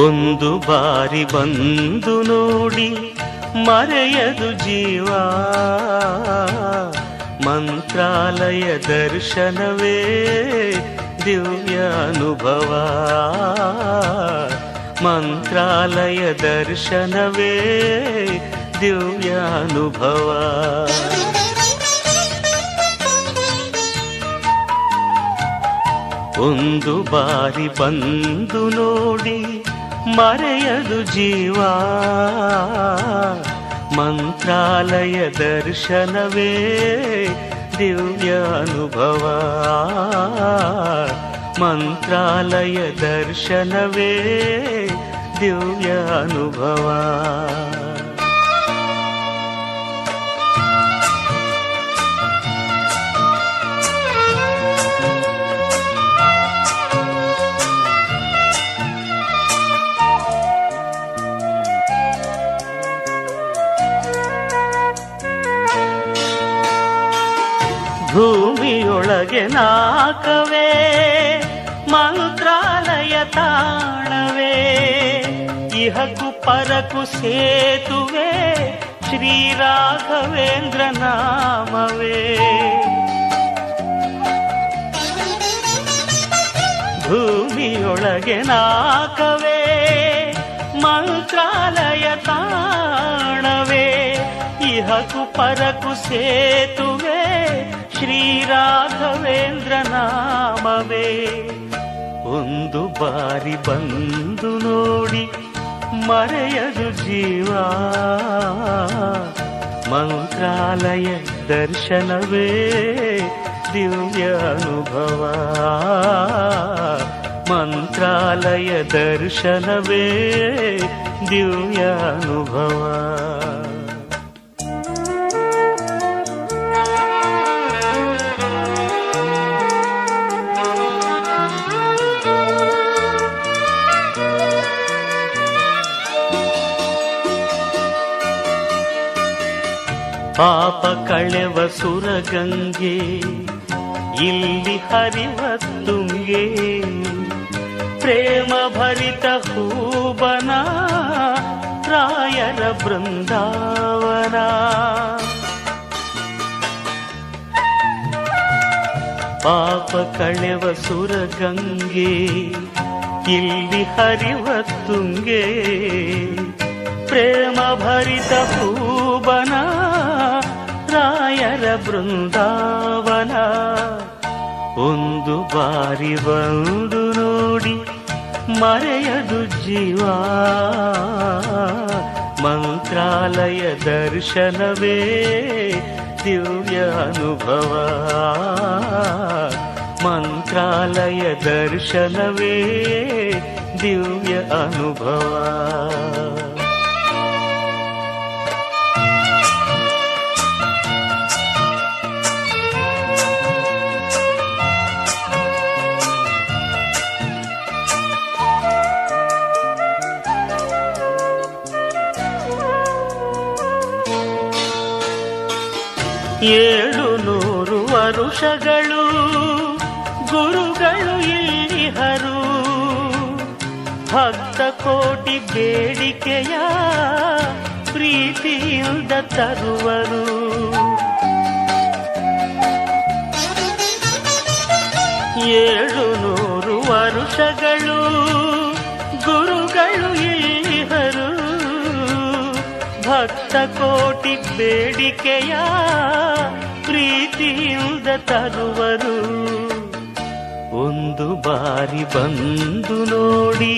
ಒಂದು ಬಾರಿ ಬಂದು ನೋಡಿ ಮರೆಯದು ಜೀವ ಮಂತ್ರಾಲಯ ದರ್ಶನವೇ ದಿವ್ಯ ಅನುಭವ ಮಂತ್ರಾಲಯ ದರ್ಶನವೇ ದಿವ್ಯ ಅನುಭವ ಒಂದು ಬಾರಿ ಬಂದು ನೋಡಿ ಮರೆಯದು ಜೀವ. ಮಂತ್ರಾಲಯ ದರ್ಶನವೇ ದಿವ್ಯಾನುಭವ ಮಂತ್ರಾಲಯ ದರ್ಶನವೇ ದಿವ್ಯ ಭೂಮಿಯೊಳಗೆ ನಾಕವೇ, ಮಂತ್ರಾಲಯ ತಾಣವೇ. ಇಹಕು ಪರಕು ಸೇತುವೆ ಶ್ರೀರಾಘವೇಂದ್ರ ನಾಮವೇ ಭೂಮಿಯೊಳಗೆ ನಾಕವೇ, ಮಂತ್ರಾಲಯ ತಾಣವೇ. ಇಹಕು ಪರಕು ಸೇತುವೆ ಶ್ರೀರಾಘವೇಂದ್ರ ನಾಮವೇ ಒಂದು ಬಾರಿ ಬಂದು ನೋಡಿ ಮರೆಯದು ಜೀವ ಮಂತ್ರಾಲಯ ದರ್ಶನವೇ ದಿವ್ಯ ಅನುಭವ ಮಂತ್ರಾಲಯ ದರ್ಶನವೇ ದಿವ್ಯ ಅನುಭವ ಪಾಪ ಕಳೆವ ಸುರಗಂಗೆ, ಇಲ್ಲಿ ಹರಿವ ತುಂಗೆ ಪ್ರೇಮ ಭರಿತ ಹೂಬನ, ರಾಯರ ಬೃಂದಾವನ. ಪಾಪ ಕಳೆವ ಸುರಗಂಗೆ, ಇಲ್ಲಿ ಹರಿವ ತುಂಗೆ ಪ್ರೇಮ ಭರಿತ ಹೂಬನ ಬೃಂದಾವನ ಒಂದು ಬಾರಿ ಬಂದು ನೋಡಿ ಮರೆಯದು ಜೀವ ಮಂತ್ರಾಲಯ ದರ್ಶನವೇ ದಿವ್ಯ ಅನುಭವ ಮಂತ್ರಾಲಯ ದರ್ಶನವೇ ದಿವ್ಯ ಅನುಭವ ಏಳು ನೂರು ವರುಷಗಳು ಗುರುಗಳು ಇಲ್ಲಿಹರು ಭಕ್ತ ಕೋಟಿ ಬೇಡಿಕೆಯ ಪ್ರೀತಿಯಿಂದ ತರುವರು. ಏಳು ನೂರು ವರುಷಗಳು ಗುರುಗಳು ಇಲ್ಲಿಹರು ಭಕ್ತ ಕೋಟಿ ಬೇಡಿಕೆಯ ಪ್ರೀತಿಯಿಂದ ತರುವರು. ಒಂದು ಬಾರಿ ಬಂದು ನೋಡಿ.